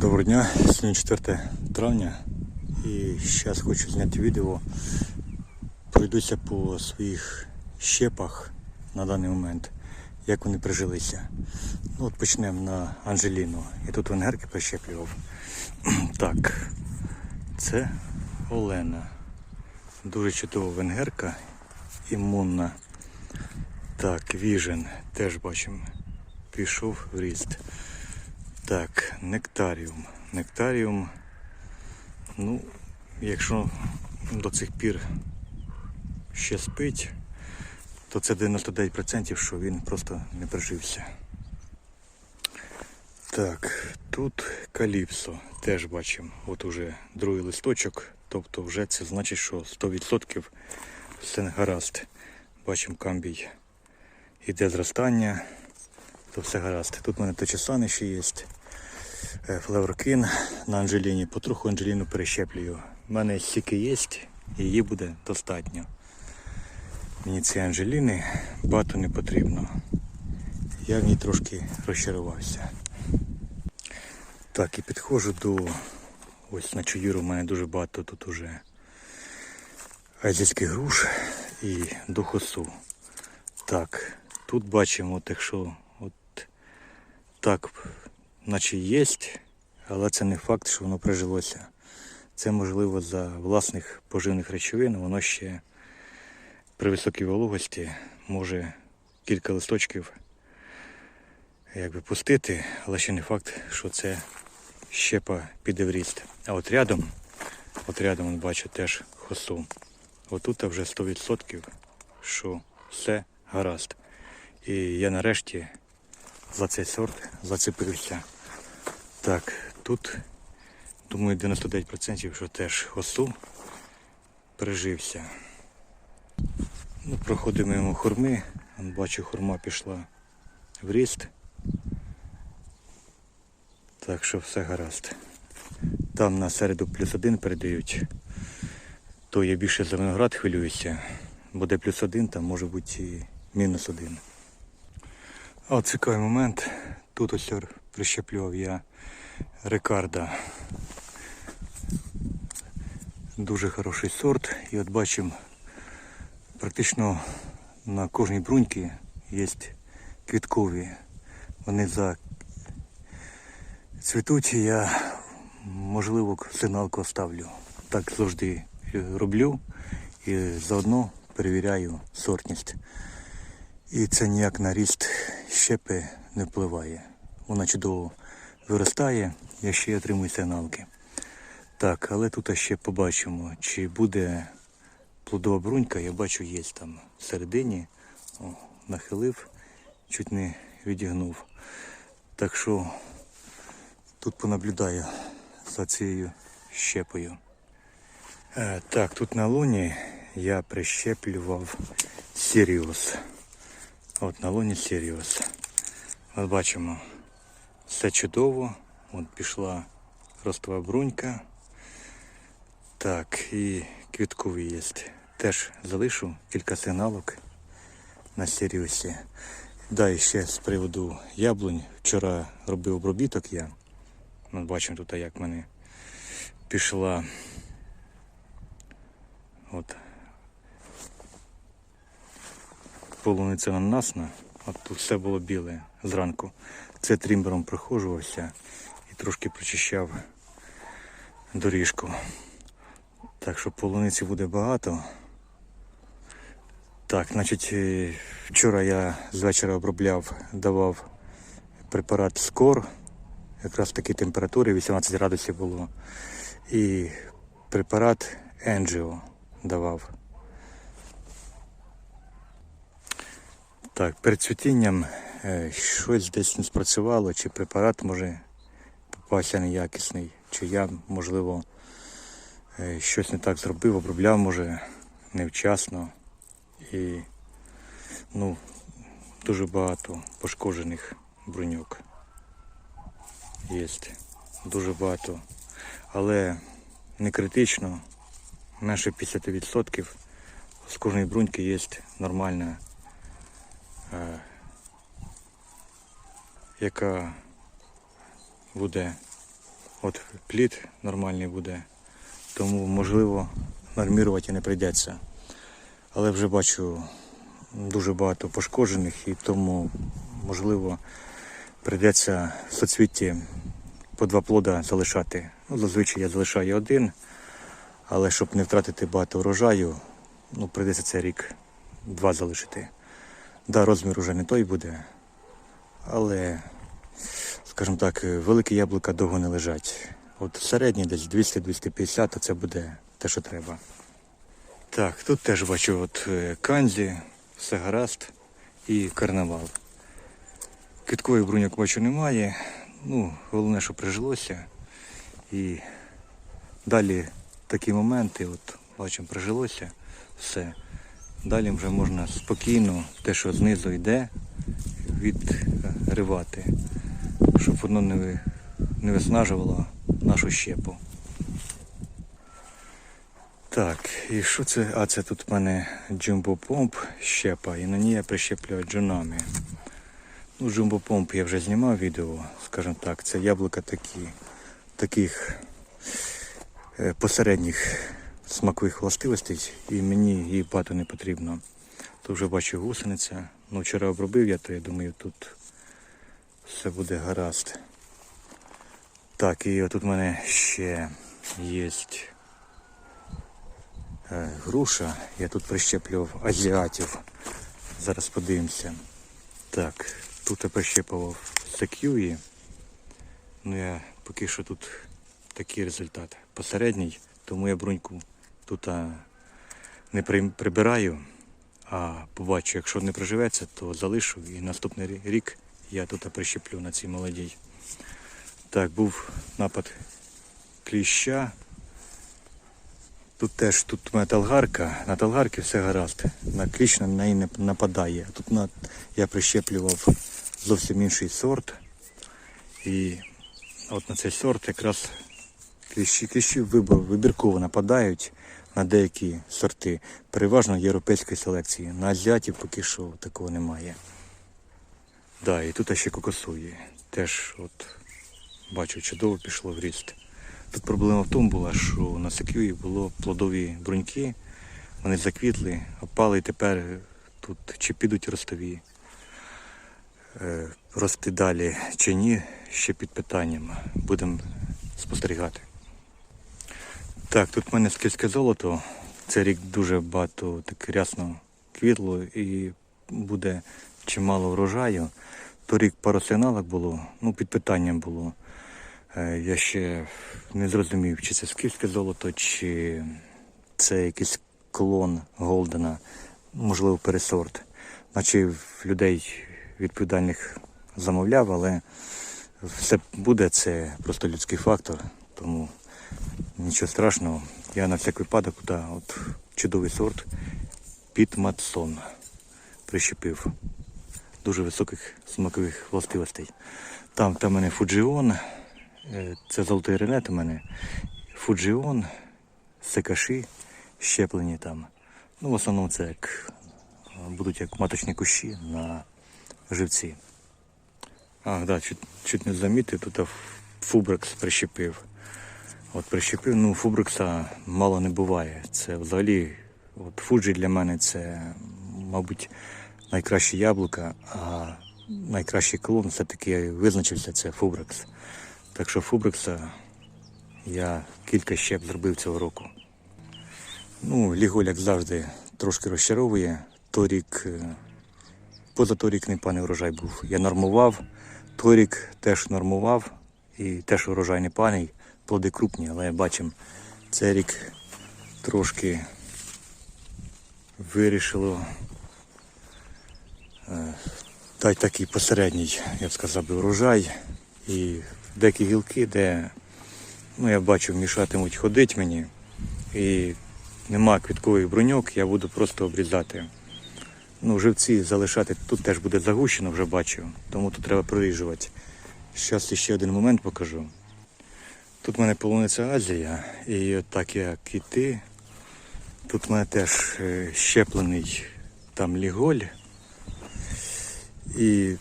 Доброго дня, сьогодні 4 травня і зараз хочу зняти відео. Пройдуся по своїх щепах на даний момент, як вони прижилися. Ну, от почнемо на Анжеліну. Я тут венгерки прищеплював. Так, це Олена. Дуже чудова венгерка, імунна. Так, Віжен теж бачимо. Пішов в ріст. Так, нектаріум. Нектаріум. Ну, якщо до цих пір ще спить, то це 99%, що він просто не прижився. Так, тут каліпсо. Теж бачимо. От уже другий листочок. Тобто вже це значить, що 100% все гаразд. Бачимо камбій. Іде зростання, то все гаразд. Тут в мене точесани ще є. Е, Флеврокин на Анжеліні. Потроху Анжеліну перещеплюю. У мене стільки є, її буде достатньо. Мені цієї Анжеліни багато не потрібно. Я в ній трошки розчарувався. Так, і підходжу до ось на чуюру. У мене дуже багато тут уже азійських груш і до хосу. Так, тут бачимо, от якщо от так, наче є, але це не факт, що воно прижилося. Це можливо за власних поживних речовин, воно ще при високій вологості може кілька листочків якби пустити, але ще не факт, що це щепа піде в ріст. А от рядом, от рядом бачу теж хосу. Отут вже 100%, що все гаразд. І я нарешті за цей сорт зацепився. Так, тут, думаю, 99% що теж хосу прижився. Ну, проходимо йому хурми. Бачу, хурма пішла в ріст. Так що все гаразд. Там на середу плюс один передають. То я більше за виноград хвилююся. Буде плюс один, там може бути і мінус один. От цікавий момент. Тут ось прищеплював я Рикарда. Дуже хороший сорт. І от бачимо, практично на кожній бруньці є квіткові. Вони за цвітуть, я можливо сигналку оставлю. Так завжди роблю і заодно перевіряю сортність. І це ніяк на ріст щепи не впливає. Вона чудово виростає, я ще й отримую сигналки. Так, але тут ще побачимо, чи буде плодова брунька, я бачу, є там всередині. О, нахилив, чуть не відігнув. Так що тут понаблюдаю за цією щепою. Е, так, тут на луні я прищеплював Сіріус. От на луні Сіріус. От бачимо, все чудово. От пішла ростова брунька. Так, і квіткові є. Теж залишу кілька сигналок на Сіріусі. Да, і ще з приводу яблунь. Вчора робив обробіток я. От бачимо тут, як мене пішла. От. Полуниця ананасна. От тут все було біле зранку. Це трімбером прохожувався і трошки прочищав доріжку. Так що полуниці буде багато. Так, значить, е, вчора я з вечора обробляв, давав препарат Скор. Якраз такі температури, 18 градусів було. І препарат Енджіо давав. Так, перед цвітінням е, щось десь не спрацювало, чи препарат може попався неякісний, чи я, можливо, е, щось не так зробив, обробляв, може, невчасно. І ну, дуже багато пошкоджених бруньок. Є. Дуже багато. Але не критично, менше 50% з кожної бруньки є нормальна, яка буде От плід нормальний буде, тому можливо нормірувати не прийдеться. Але вже бачу дуже багато пошкоджених і тому можливо прийдеться в соцвіті по два плода залишати. Ну, зазвичай я залишаю один, але щоб не втратити багато врожаю, ну, прийдеться цей рік два залишити. Да, розмір уже не той буде, але, скажімо так, великі яблука довго не лежать. От середні десь 200-250, то це буде те, що треба. Так, тут теж бачу от е, канзі, все гаразд і карнавал. Квіткових бруньок бачу немає. Ну, головне, що прижилося. І далі такі моменти, от бачимо, прижилося все. Далі вже можна спокійно те, що знизу йде, відривати, щоб воно не, не виснажувало нашу щепу. Так, і що це? А це тут в мене Pomp щепа, і на ній я прищеплюю джунами. Ну, Pomp я вже знімав відео, скажімо так, це яблука такі, таких е, посередніх смакових властивостей, і мені її багато не потрібно. Тут вже бачу гусениця. Ну, вчора обробив я, то я думаю, тут все буде гаразд. Так, і тут в мене ще є е, груша. Я тут прищеплював азіатів. Зараз подивимося. Так, тут я прищепував секюї. Ну я поки що тут такий результат. Посередній, тому я бруньку тут не прибираю, а побачу, якщо не приживеться, то залишу і наступний рік я тут прищеплю на цій молодій. Так, був напад кліща. Тут теж тут у талгарка, на талгарці все гаразд. На кліщ на неї не нападає. Тут на, я прищеплював зовсім інший сорт. І от на цей сорт якраз кліщі, кліщі вибірково нападають на деякі сорти. Переважно європейської селекції. На азіатів поки що такого немає. Да, і тут ще кокосує. Теж от бачу, чудово пішло в ріст. Тут проблема в тому була, що на секюї було плодові бруньки, вони заквітли, опали і тепер тут чи підуть ростові. Е, Рости далі чи ні, ще під питанням. Будемо спостерігати. Так, тут в мене скільське золото. Цей рік дуже багато так рясно квітло і буде чимало врожаю. Торік пару сигналок було, ну під питанням було. Е, Я ще не зрозумів, чи це скіфське золото, чи це якийсь клон Голдена, можливо, пересорт. Наче людей відповідальних замовляв, але все буде, це просто людський фактор, тому нічого страшного. Я на всяк випадок туди от чудовий сорт під Матсон прищепив. Дуже високих смакових властивостей. Там, там мене Фуджіон, Е, Це золотий ренет у мене. Фуджіон, секаші, щеплені там. Ну, в основному це як будуть як маточні кущі на живці. А, да, чуть, чуть не замітив, тут фубрекс прищепив. От прищепив, ну фубрекса мало не буває. Це взагалі, от фуджі для мене це, мабуть, найкраще яблука, а найкращий клон все-таки визначився це фубрекс. Так що Фубрикса я кілька щеп зробив цього року. Ну, Ліголь, як завжди, трошки розчаровує. Торік, е, позаторік непаний врожай був. Я нормував, торік теж нормував і теж урожай непаний, плоди крупні, але бачимо, цей рік трошки вирішило е, та такий посередній, я б сказав, урожай. І деякі гілки, де ну, я бачу, мішатимуть ходить мені. І нема квіткових бруньок, я буду просто обрізати. Ну, живці залишати тут теж буде загущено, вже бачу, тому тут треба проріжувати. Зараз ще один момент покажу. Тут в мене полуниця Азія, і отак як іти. Тут в мене теж е, щеплений там ліголь. І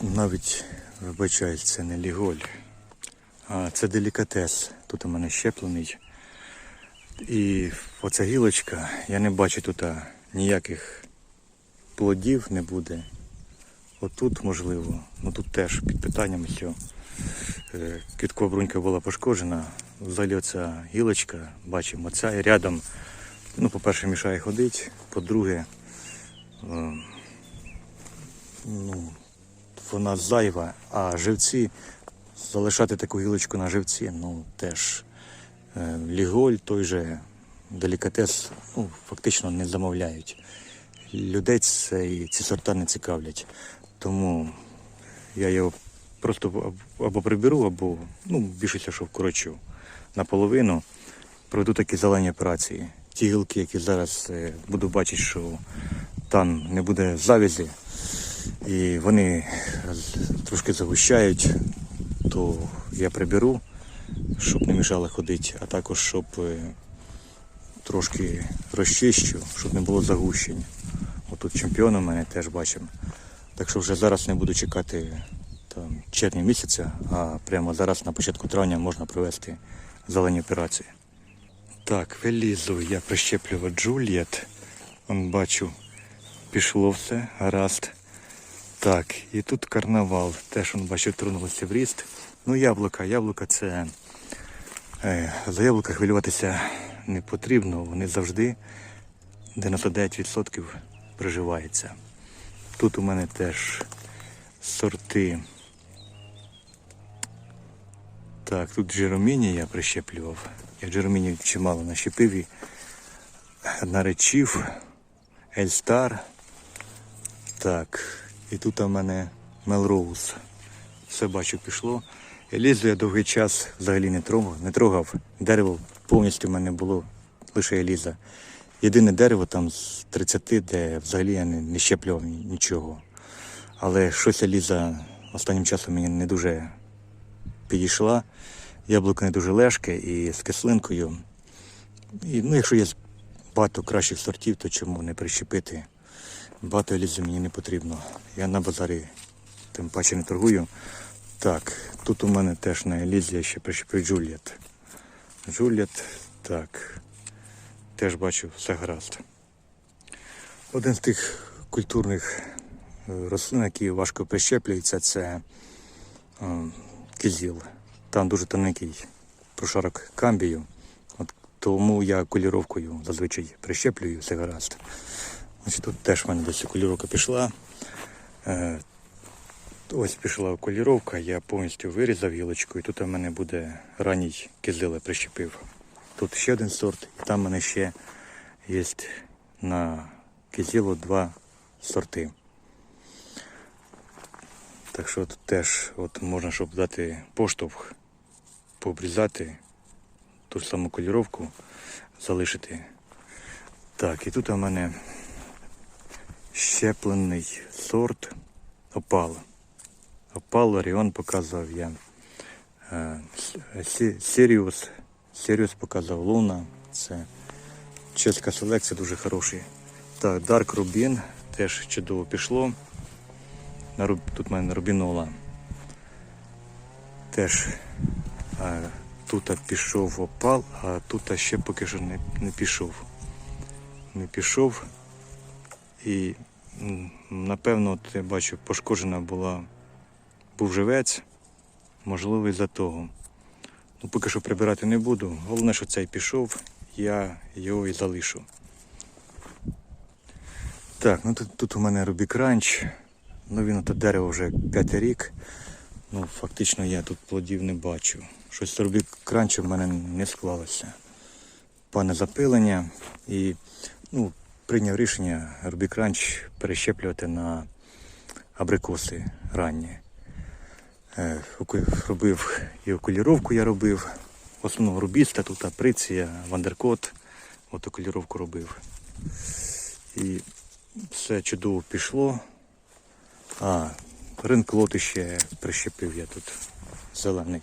навіть, вибачаюсь, це не ліголь, А, це делікатес. Тут у мене щеплений. І оця гілочка, я не бачу тут ніяких плодів не буде. Отут можливо, ну тут теж під питанням що е, квіткова брунька була пошкоджена. Взагалі оця гілочка, бачимо, ця і рядом, ну, по-перше, мішає ходити, по-друге, е, ну, вона зайва, а живці, залишати таку гілочку на живці, ну теж е, ліголь, той же делікатес, ну, фактично не замовляють. Людей це і ці сорта не цікавлять. Тому я його просто або приберу, або ну, більшість що вкорочу наполовину. Проведу такі зелені операції. Ті гілки, які зараз е, буду бачити, що там не буде завязі, і вони трошки загущають, то я приберу, щоб не мішало ходити, а також щоб е, трошки розчищу, щоб не було загущень. Отут чемпіон у мене теж бачимо. Так що вже зараз не буду чекати там, червня місяця, а прямо зараз на початку травня можна провести зелені операції. Так, вилізу, я прищеплював Джульєт. Он бачу, пішло все, гаразд. Так, і тут карнавал. Теж он бачу, тронулося в ріст. Ну, яблука, яблука це. Е, за яблука хвилюватися не потрібно, вони завжди 99% приживаються. Тут у мене теж сорти. Так, тут Джероміні я прищеплював. Я Джероміні чимало нащепив і наречів, Ельстар. Так, і тут у мене Мелроуз. Все бачу пішло. Елізу я довгий час взагалі не трогав, не трогав. Дерево повністю в мене було лише Еліза. Єдине дерево там з 30, де взагалі я не, не щеплював нічого. Але щось Еліза останнім часом мені не дуже підійшла. Яблуко не дуже лежке і з кислинкою. І, ну, якщо є багато кращих сортів, то чому не прищепити? Багато елізи мені не потрібно. Я на базарі тим паче не торгую. Так, тут у мене теж на елізі я ще прищепив Джульєт. Джульєт, так. Теж бачу, все гаразд. Один з тих культурних е, рослин, які важко прищеплюються, це кизіл. Там дуже тоненький прошарок камбію. От тому я коліровкою зазвичай прищеплюю, все гаразд. Значить, тут теж в мене десь коліровка пішла. Е, Ось пішла окуліровка, я повністю вирізав гілочку, і тут у мене буде ранній кизила прищепив. Тут ще один сорт, і там у мене ще є на кизілу два сорти. Так що тут теж от можна, щоб дати поштовх, пообрізати ту саму коліровку, залишити. Так, і тут у мене щеплений сорт опал. Опал Оріон показав я. Е, Сіріус. Сіріус показав Луна. Це чеська селекція дуже хороший. Так, Dark Rubin теж чудово пішло. Тут в мене рубінола. Теж е, тут пішов опал, а тут ще поки що не, не пішов. Не пішов. І напевно, от я бачу, пошкоджена була був живець, можливо, із-за того. Ну, поки що прибирати не буду. Головне, що цей пішов, я його і залишу. Так, ну тут, тут у мене Рубік Ранч. Ну він ото дерево вже п'ятий рік. Ну, фактично я тут плодів не бачу. Щось Рубік Ранчу в мене не склалося. Пане запилення і ну, прийняв рішення Рубік Ранч перещеплювати на абрикоси ранні. Е, робив і окуліровку я робив. В основному рубіста, тут априція, вандеркот. От окуліровку робив. І все чудово пішло. А, ринклот ще прищепив я тут зелений.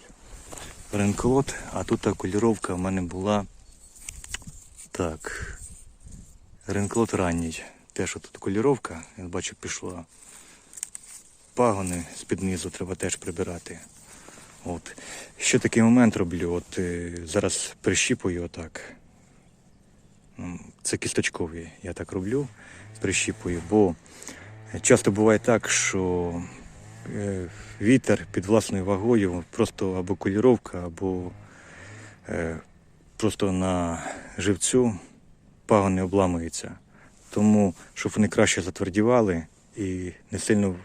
Ринклот, а тут окуліровка в мене була. Так. Ринклот ранній. Теж тут окуліровка, я бачу, пішла пагони з-під низу треба теж прибирати. От. Ще такий момент роблю. От е, зараз прищіпую отак. Це кісточкові, я так роблю, прищіпую, бо часто буває так, що е, вітер під власною вагою, просто або коліровка, або е, просто на живцю пагони обламуються. Тому, щоб вони краще затвердівали і не сильно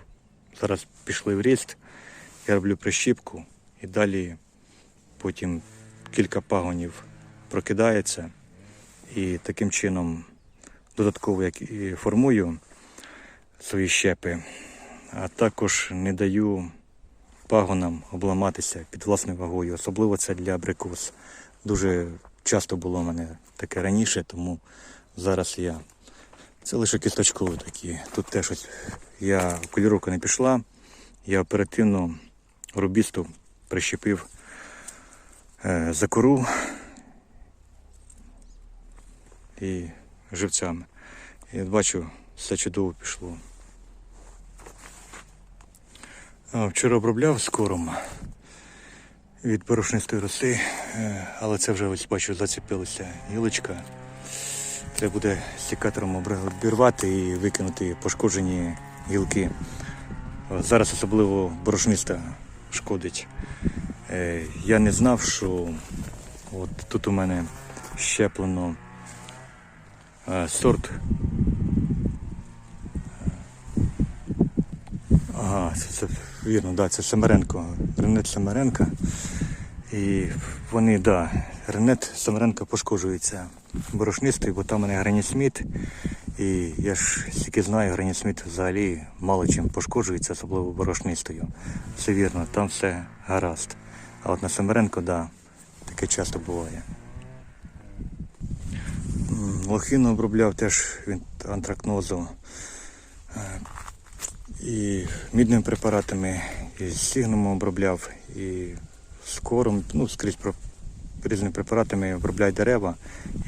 зараз пішли в ріст, я роблю прищіпку і далі потім кілька пагонів прокидається. І таким чином додатково як і формую свої щепи, а також не даю пагонам обламатися під власною вагою. Особливо це для абрикос. Дуже часто було в мене таке раніше, тому зараз я. Це лише кісточкові такі. Тут теж ось я кольоровка не пішла. Я оперативно рубісту прищепив е, за кору і живцями. І бачу, все чудово пішло. Вчора обробляв скором від порошнистої роси, е, але це вже ось бачу, зацепилася гілочка. Треба буде секатором обр- обірвати і викинути пошкоджені гілки. Зараз особливо борошниста шкодить. Е, Я не знав, що от тут у мене щеплено е, сорт. Це, це вірно, да, це Семеренко, Ренет Семеренка. І вони, да, Ренет Семеренка пошкоджується борошнистою, бо там у мене гранісміт. І я ж стільки знаю, гранісміт взагалі мало чим пошкоджується, особливо борошнистою. Все вірно, там все гаразд. А от на Семеренко, да, таке часто буває. Лохину обробляв теж від антракнозу. І мідними препаратами, і з сігнумом обробляв, і з кором, ну, скрізь різними препаратами обробляю дерева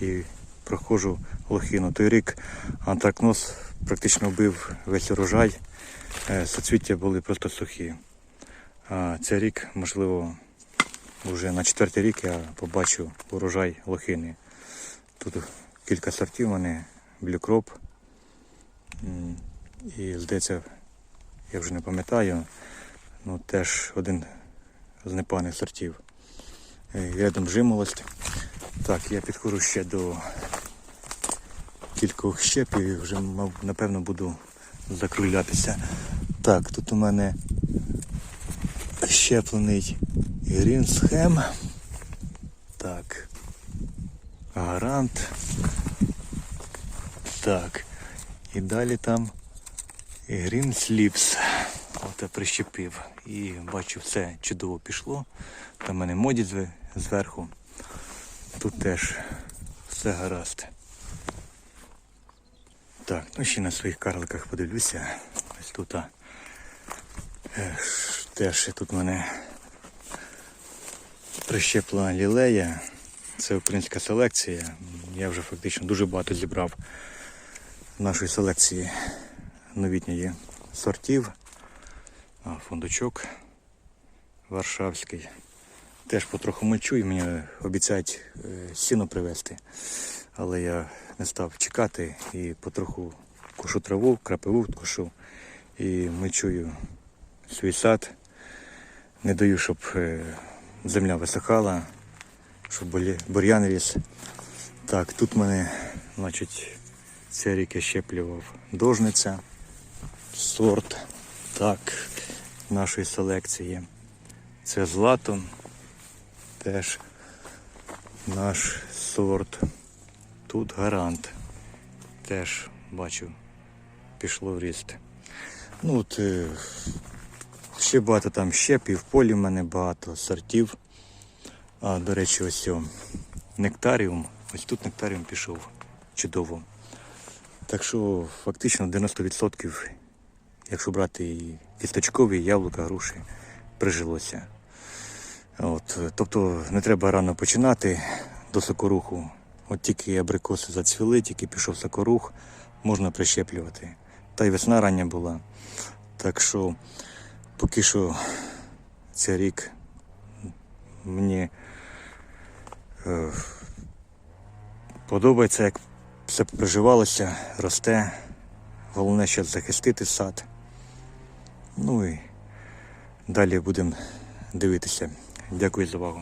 і проходжу лохину. Той рік антракноз практично вбив весь урожай. Е, Соцвіття були просто сухі. А цей рік, можливо, вже на четвертий рік я побачу урожай лохини. Тут кілька сортів мене, блюкроп. І здається, я вже не пам'ятаю, ну теж один з непоганих сортів. Е, Рядом жимолость. Так, я підходжу ще до кількох щепів і вже напевно буду закруглятися. Так, тут у мене щеплений грінсхем. Так. Гарант. Так. І далі там Green Slips. От прищепив. І бачу, все чудово пішло. Там в мене моді зверху. Тут теж все гаразд. Так, ну ще на своїх карликах подивлюся. Ось тут. а, Теж тут мене прищеплена лілея. Це українська селекція. Я вже фактично дуже багато зібрав нашої селекції новітньої сортів. А, фундучок варшавський. Теж потроху мульчу і мені обіцяють е, сіно привезти. Але я не став чекати і потроху кошу траву, крапиву кошу і мульчую свій сад. Не даю, щоб е, земля висохала, щоб бур'ян ріс. Так, тут мене, значить, цей рік щеплював дожниця, сорт так, нашої селекції. Це златон, теж наш сорт. Тут гарант. Теж бачу, пішло в ріст. Ну от е, ще багато там щепів, в полі в мене багато сортів. А, до речі, ось нектаріум. Ось тут нектаріум пішов чудово. Так що фактично 90%, якщо брати і кісточкові, яблука, груші, прижилося. От, тобто не треба рано починати до сокоруху. От тільки абрикоси зацвіли, тільки пішов сокорух, можна прищеплювати. Та й весна рання була. Так що поки що цей рік Мені е, подобається, як все проживалося, росте. Головне, щоб захистити сад. Ну і далі будемо дивитися. Дякую за увагу.